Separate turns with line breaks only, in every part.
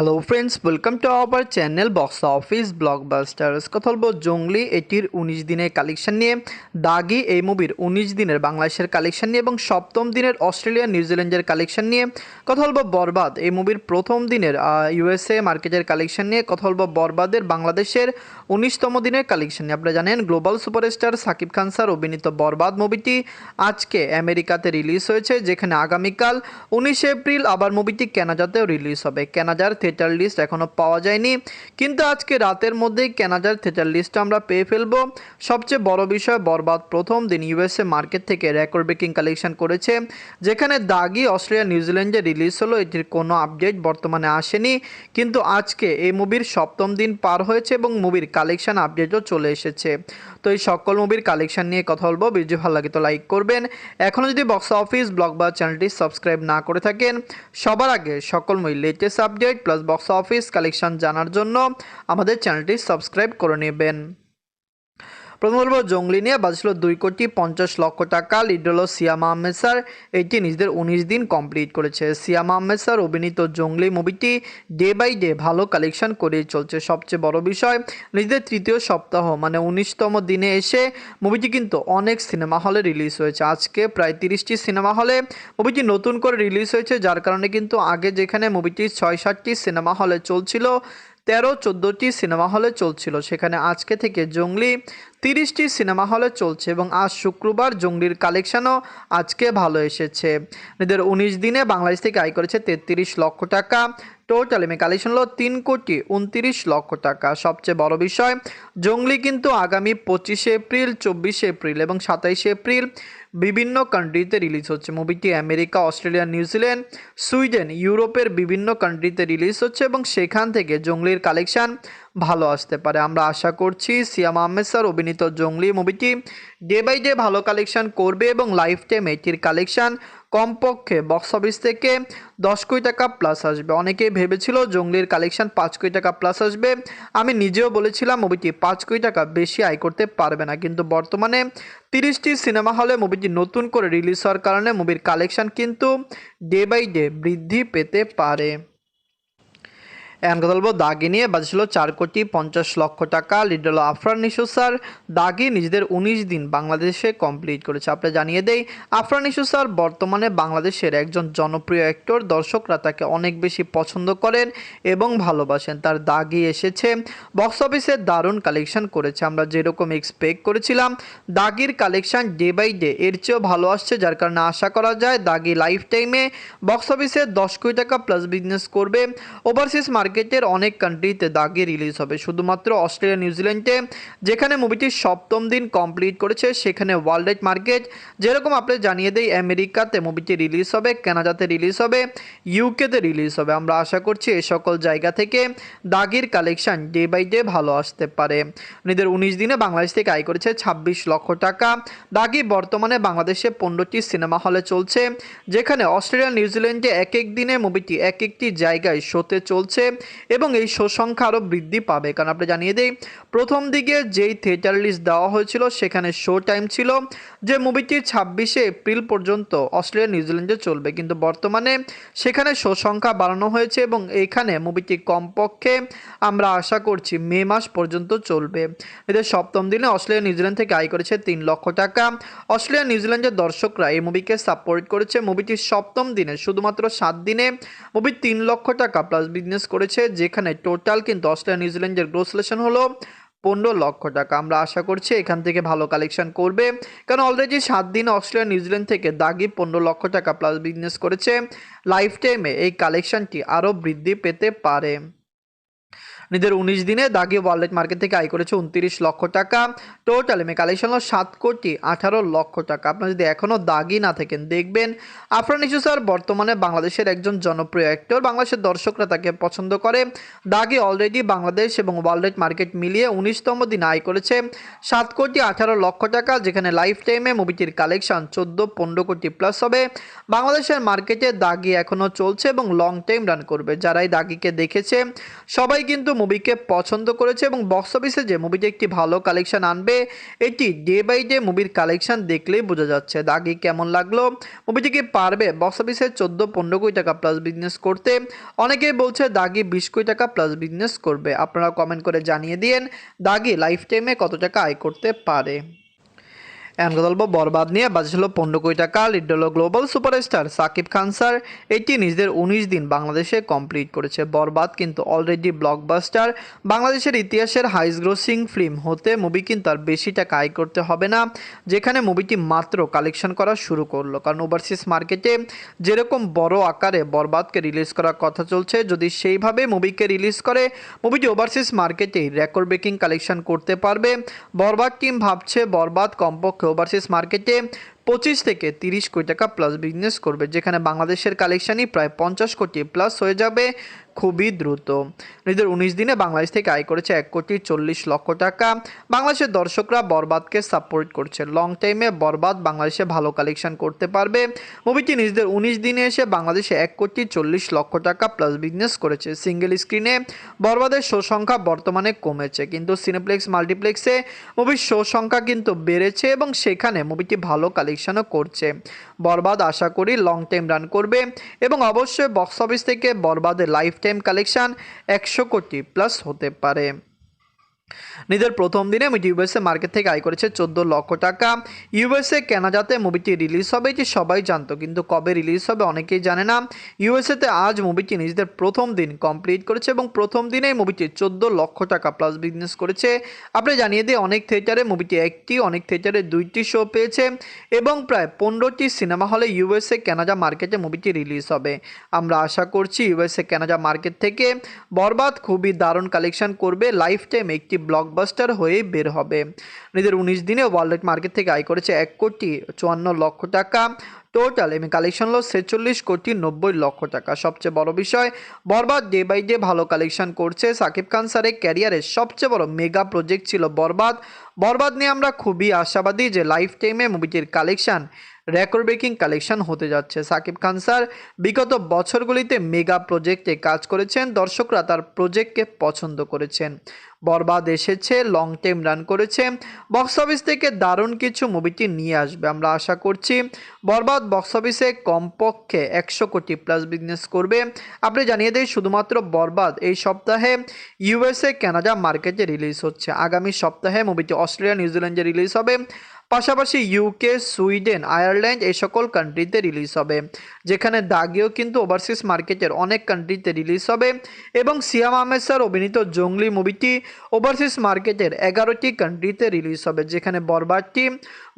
Hello friends welcome to our channel box office blockbusters কথা বলব জঙ্গলি এটির উনিশ দিনের কালেকশন নিয়ে। দাগি এই মুভির উনিশ দিনের বাংলাদেশের কালেকশন নিয়ে এবং সপ্তম দিনের অস্ট্রেলিয়া নিউজিল্যান্ডের কালেকশন নিয়ে। কথা বলব বরবাদ এই মুভির প্রথম দিনের ইউএসএ মার্কেটের কালেকশন নিয়ে। কথা বলব বরবাদের বাংলাদেশের উনিশতম দিনের কালেকশন নিয়ে। আপনারা জানেন global superstar Shakib Khan sir অভিনীত বরবাদ মুভিটি আজকে আমেরিকাতে রিলিজ হয়েছে, যেখানে আগামীকাল উনিশে এপ্রিল আবার মুভিটি কেনাজাতেও রিলিজ হবে। কেনাজার থিয়েটার লিস্ট এখনও পাওয়া যায়নি। কিন্তু আজকে রাতের মধ্যেই কেনাজার থিয়েটার লিস্টটা আমরা পেয়ে ফেলব। সবচেয়ে বড় বিষয়, বরবাদ প্রথম, দিন ইউএসএ মার্কেট থেকে রেকর্ড ব্রেকিং কালেকশন করেছে, যেখানে দাগি অস্ট্রেলিয়া নিউজিল্যান্ডে রিলিজ হলো, এটির কোনো আপডেট বর্তমানে আসেনি। কিন্তু আজকে এই মুভির সপ্তম দিন পার হয়েছে এবং মুভির কালেকশন আপডেটও চলে এসেছে। তো এই সকল মুভির কালেকশন নিয়ে কথা বলব। ভিডিও ভালো লাগে তো লাইক করবেন। এখনও যদি বক্স অফিস ব্লগ বা চ্যানেলটি সাবস্ক্রাইব না করে থাকেন, সবার আগে সকল movie latest update plus box office collection জানার জন্য আমাদের চ্যানেলটি সাবস্ক্রাইব করে নেবেন। প্রথম বলব জঙ্গলি নিয়ে বাজছিল দুই কোটি পঞ্চাশ লক্ষ টাকা। লিড হলো সিয়াম আহমেদ স্যার। এটি নিজেদের উনিশ দিন কমপ্লিট করেছে। সিয়াম আহমেদ স্যার অভিনীত জঙ্গলি মুভিটি ডে বাই ডে ভালো কালেকশন করেই চলছে। সবচেয়ে বড় বিষয়, নিজেদের তৃতীয় সপ্তাহ মানে উনিশতম দিনে এসে মুভিটি কিন্তু অনেক সিনেমা হলে রিলিজ হয়েছে। আজকে প্রায় তিরিশটি সিনেমা হলে মুভিটি নতুন করে রিলিজ হয়েছে, যার কারণে কিন্তু আগে যেখানে মুভিটি ছয় সাতটি সিনেমা হলে চলছিল তেরো, চোদ্দোটি সিনেমা হলে চলছিল। সেখানে আজকে থেকে জঙ্গলি তিরিশটি সিনেমা হলে চলছে এবং আজ শুক্রবার জঙ্গলির কালেকশনও আজকে ভালো এসেছে। এদের উনিশ দিনে বাংলাদেশ থেকে আয় করেছে তেত্রিশ লক্ষ টাকা। টোটাল এমএ কালেকশন হলো তিন কোটি উনতিরিশ লক্ষ টাকা। সবচেয়ে বড় বিষয়, জঙ্গলি কিন্তু আগামী পঁচিশে এপ্রিল, চব্বিশে এপ্রিল এবং সাতাইশে এপ্রিল বিভিন্ন কান্ট্রিতে রিলিজ হচ্ছে। মুভিটি আমেরিকা, অস্ট্রেলিয়া নিউজিল্যান্ড সুইডেন, ইউরোপের বিভিন্ন কান্ট্রিতে রিলিজ হচ্ছে এবং সেখান থেকে জঙ্গলির কালেকশন ভালো আসতে পারে। আমরা আশা করছি সিয়াম আহমেদ স্যার, অভিনীত জঙ্গলি মুভিটি ডে বাই ডে ভালো কালেকশন করবে এবং লাইফ টাইম এটির কালেকশন কমপক্ষে বক্স অফিস থেকে দশ কোটি টাকা প্লাস আসবে। অনেকেই ভেবেছিল জঙ্গলির কালেকশন পাঁচ কোটি টাকা প্লাস আসবে। আমি নিজেও বলেছিলাম মুভিটি পাঁচ কোটি টাকা বেশি আয় করতে পারবে না। কিন্তু বর্তমানে তিরিশটি সিনেমা হলে মুভিটি নতুন করে রিলিজ হওয়ার কারণে মুভির কালেকশন কিন্তু ডে বাই ডে বৃদ্ধি পেতে পারে। এখন কথা বলব, দাগি নিয়ে বাজছিল চার কোটি পঞ্চাশ লক্ষ টাকা। লিড হলো আফরান নিশু স্যার। দাগি নিজেদের উনিশ দিন বাংলাদেশে কমপ্লিট করেছে। আপনি জানিয়ে দেই, আফরান নিশু স্যার বর্তমানে বাংলাদেশের একজন জনপ্রিয় অ্যাক্টর দর্শকরা তাকে অনেক বেশি পছন্দ করেন এবং ভালোবাসেন। তার দাগি এসেছে। বক্স অফিসে দারুণ কালেকশন করেছে। আমরা যেরকম এক্সপেক্ট করেছিলাম, দাগির কালেকশন ডে বাই ডে এর চেয়েও ভালো আসছে। যার কারণে আশা করা যায়, দাগি লাইফ টাইমে বক্স অফিসে দশ কোটি টাকা প্লাস বিজনেস করবে। ওভারসিজ মার্কেটের অনেক কান্ট্রিতে দাগি রিলিজ হবে। শুধুমাত্র অস্ট্রেলিয়া নিউজিল্যান্ডে যেখানে মুভিটি সপ্তম দিন কমপ্লিট করেছে, সেখানে ওয়ার্ল্ড মার্কেট যেরকম আপনি জানিয়ে দেই, আমেরিকাতে মুভিটি রিলিজ হবে, কানাডাতে রিলিজ হবে ইউকেতে রিলিজ হবে। আমরা আশা করছি এই সকল জায়গা থেকে দাগির কালেকশন ডে বাই ডে ভালো আসতে পারে। নিজেদের উনিশ দিনে বাংলাদেশ থেকে আয় করেছে ছাব্বিশ লক্ষ টাকা। দাগি বর্তমানে বাংলাদেশে পনেরোটি সিনেমা হলে চলছে, যেখানে অস্ট্রেলিয়া নিউজিল্যান্ডে এক এক দিনে মুভিটি এক একটি জায়গায় শোতে চলছে। এবং এই শো সংখ্যা আরও বৃদ্ধি পাবে। কারণ আপনি জানিয়ে দিই, প্রথম দিকে যেই থিয়েটার লিস্ট দেওয়া হয়েছিল, সেখানে শো টাইম ছিল। যে মুভিটি ছাব্বিশে এপ্রিল পর্যন্ত অস্ট্রেলিয়া নিউজিল্যান্ডে চলবে। কিন্তু বর্তমানে সেখানে শো সংখ্যা বাড়ানো হয়েছে এবং এখানে মুভিটি কমপক্ষে আমরা আশা করছি মে মাস পর্যন্ত চলবে। এদের সপ্তম দিনে অস্ট্রেলিয়া নিউজিল্যান্ড থেকে আয় করেছে তিন লক্ষ টাকা। অস্ট্রেলিয়া নিউজিল্যান্ডের দর্শকরা এই মুভিকে সাপোর্ট করেছে। মুভিটির সপ্তম দিনে শুধুমাত্র সাত দিনে মুভি তিন লক্ষ টাকা প্লাস বিজনেস করেছে, যেখানে টোটাল কিন্তু অস্ট্রেলিয়া নিউজিল্যান্ডের গ্রোসলেশন হলো পনেরো লক্ষ টাকা। আমরা আশা করছি এখান থেকে ভালো কালেকশন করবে। কারণ অলরেডি সাত দিন অস্ট্রেলিয়া নিউজিল্যান্ড থেকে দাগি পনেরো লক্ষ টাকা প্লাস বিজনেস করেছে। লাইফ টাইমে এই কালেকশনটি আরও বৃদ্ধি পেতে পারে। নিজের উনিশ দিনে দাগি ওয়ার্ল্ড মার্কেট থেকে আয় করেছে উনত্রিশ লক্ষ টাকা। টোটাল এমএ কালেকশন হলো সাত কোটি আঠারো লক্ষ টাকা। আপনার যদি এখনও দাগি না থাকেন, দেখবেন আফরান ইসু স্যার বর্তমানে বাংলাদেশের একজন জনপ্রিয় অ্যাক্টর বাংলাদেশের দর্শকরা তাকে পছন্দ করে। দাগি অলরেডি বাংলাদেশ এবং ওয়ার্ল্ড মার্কেট মিলিয়ে উনিশতম দিন আয় করেছে সাত কোটি আঠারো লক্ষ টাকা, যেখানে লাইফ টাইমে মুভিটির কালেকশন চোদ্দ, পনেরো কোটি প্লাস হবে। বাংলাদেশের মার্কেটে দাগি এখনও চলছে এবং লং টাইম রান করবে। যারাই দাগিকে দেখেছে, সবাই কিন্তু মুভিকে পছন্দ করেছে এবং বক্স অফিসে যে মুভিটি একটি ভালো কালেকশন আনবে, এটি ডে বাই ডে মুভির কালেকশন দেখলেই বোঝা যাচ্ছে। দাগি কেমন লাগল? মুভিটি কি পারবে? বক্স অফিসে চোদ্দ পনেরো কোটি টাকা প্লাস বিজনেস করতে। অনেকেই বলছে, দাগি বিশ কোটি টাকা প্লাস বিজনেস করবে। আপনারা কমেন্ট করে জানিয়ে দিন, দাগি লাইফ টাইমে কত টাকা আয় করতে পারে? বলব, বরবাদ নিয়ে বাজে ছিল পনেরো কোটি টাকা লিড হলো global superstar Shakib Khan sir. এটি নিজেদের উনিশ দিন বাংলাদেশে কমপ্লিট করেছে। বরবাদ কিন্তু অলরেডি ব্লকবাস্টার বাংলাদেশের ইতিহাসের হাইস গ্রোসিং ফিল্ম হতে মুভি কিন্তু আর বেশি টাকা আয় করতে হবে না, যেখানে মুভিটি মাত্র কালেকশন করা শুরু করল। কারণ ওভারসিজ মার্কেটে যেরকম বড় আকারে বরবাদকে রিলিজ করার কথা চলছে, যদি সেইভাবে মুভিকে রিলিজ করে মুভিটি ওভারসিজ মার্কেটে রেকর্ড ব্রেকিং কালেকশন করতে পারবে। বরবাদ টিম ভাবছে বরবাদ কমপক্ষে ওভারসিজ মার্কেটে পঁচিশ থেকে তিরিশ কোটি টাকা প্লাস বিজনেস করবে, যেখানে বাংলাদেশের কালেকশানই প্রায় পঞ্চাশ কোটি প্লাস হয়ে যাবে। খুবই দ্রুত। নিজেদের উনিশ দিনে বাংলাদেশ থেকে আয় করেছে এক কোটি চল্লিশ লক্ষ টাকা। বাংলাদেশের দর্শকরা বরবাদকে সাপোর্ট করছে। লং টাইমে বরবাদ বাংলাদেশে ভালো কালেকশন করতে পারবে। মুভিটি নিজেদের উনিশ দিনে এসে বাংলাদেশে এক কোটি চল্লিশ লক্ষ টাকা প্লাস বিজনেস করেছে। সিঙ্গেল স্ক্রিনে বরবাদের শো সংখ্যা বর্তমানে কমেছে। কিন্তু সিনেপ্লেক্স মাল্টিপ্লেক্সে মুভির শো সংখ্যা কিন্তু বেড়েছে এবং সেখানে মুভিটি ভালো কালেকশনও করছে। বরবাদ আশা করি লং টাইম রান করবে এবং অবশ্যই বক্স অফিস থেকে বরবাদের লাইফ টাইম কালেকশন একশো কোটি প্লাস হতে পারে। নিজের প্রথম দিনে মুভিটি ইউএসএ মার্কেট থেকে আয় করেছে চোদ্দ লক্ষ টাকা। ইউএসএ কেনাজাতে মুভিটি রিলিজ হবে, এটি সবাই জানতো, কিন্তু কবে রিলিজ হবে অনেকেই জানে না। ইউএসএতে আজ মুভিটি নিজেদের প্রথম দিন কমপ্লিট করেছে এবং প্রথম দিনেই মুভিটি চোদ্দ লক্ষ টাকা প্লাস বিজনেস করেছে। আপনি জানিয়ে দিয়ে অনেক থিয়েটারে মুভিটি একটি, অনেক থিয়েটারে দুইটি শো পেয়েছে এবং প্রায় পনেরোটি সিনেমা হলে ইউএসএ কানাডা মার্কেটে মুভিটি রিলিজ হবে। আমরা আশা করছি ইউএসএ কেনাজা মার্কেট থেকে বরবাদ, খুবই দারুণ কালেকশন করবে লাইফ টাইম একটি ব্লকবাস্টার হয়ে বের হবে। নিজের উনিশ দিনে ওয়ার্ল্ড মার্কেট থেকে আয় করেছে এক কোটি চুয়ান্ন লক্ষ টাকা। টোটাল এমনি কালেকশন হলো ছেচল্লিশ কোটি নব্বই লক্ষ টাকা। সবচেয়ে বড় বিষয়, বরবাদ ডে বাই ডে ভালো কালেকশন করছে। সাকিব খান স্যারের ক্যারিয়ারের সবচেয়ে বড় মেগা প্রজেক্ট ছিল বরবাদ। বরবাদ নিয়ে আমরা খুবই আশাবাদী যে লাইফ টাইমে মুভিটির কালেকশন রেকর্ড ব্রেকিং কালেকশন হতে যাচ্ছে। সাকিব খান স্যার, বিগত বছরগুলিতে মেগা প্রজেক্টে কাজ করেছেন, দর্শকরা তার প্রজেক্টকে পছন্দ করেছেন। বরবাদ এসেছে লং টাইম রান করেছে। বক্স অফিস থেকে দারুণ কিছু মুভিটি নিয়ে আসবে। আমরা আশা করছি বরবাদ বক্স অফিসে কমপক্ষে একশো কোটি প্লাস বিজনেস করবে। আপনি জানিয়ে দেয় শুধুমাত্র বরবাদ এই সপ্তাহে ইউএসএ কানাডা মার্কেটে রিলিজ হচ্ছে। আগামী সপ্তাহে মুভিটি অস্ট্রেলিয়া, নিউজিল্যান্ডে রিলিজ হবে। পাশাপাশি ইউকে সুইডেন আয়ারল্যান্ড এই সকল কান্ট্রিতে রিলিজ হবে, যেখানে দাগিও কিন্তু ওভারসিজ মার্কেটের অনেক কান্ট্রিতে রিলিজ হবে এবং সিয়াম আহমেদ স্যার অভিনীত জঙ্গলি মুভিটি ওভারসিজ মার্কেটের এগারোটি কান্ট্রিতে রিলিজ হবে, যেখানে বরবাদটি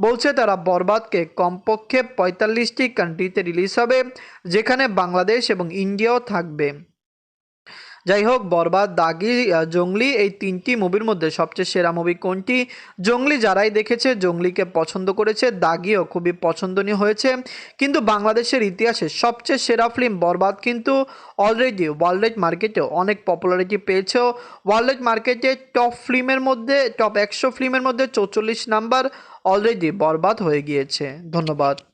বলছে তারা বরবাদকে কমপক্ষে পঁয়তাল্লিশটি কান্ট্রিতে রিলিজ হবে, যেখানে বাংলাদেশ এবং ইন্ডিয়াও থাকবে। যাই হোক, বরবাদ, দাগি জঙ্গলি এই তিনটি মুভির মধ্যে সবচেয়ে সেরা মুভি কোনটি? জঙ্গলি যারাই দেখেছে, জঙ্গলিকে পছন্দ করেছে, দাগিও খুবই পছন্দনীয় হয়েছে। কিন্তু বাংলাদেশের ইতিহাসে সবচেয়ে সেরা ফিল্ম বরবাদ কিন্তু অলরেডি ওয়ার্ল্ড মার্কেটে অনেক পপুলারিটি পেয়েছেও। ওয়ার্ল্ড মার্কেটে টপ ফিল্মের মধ্যে, টপ একশো ফিল্মের মধ্যে চৌচল্লিশ নাম্বার অলরেডি বরবাদ হয়ে গিয়েছে। ধন্যবাদ।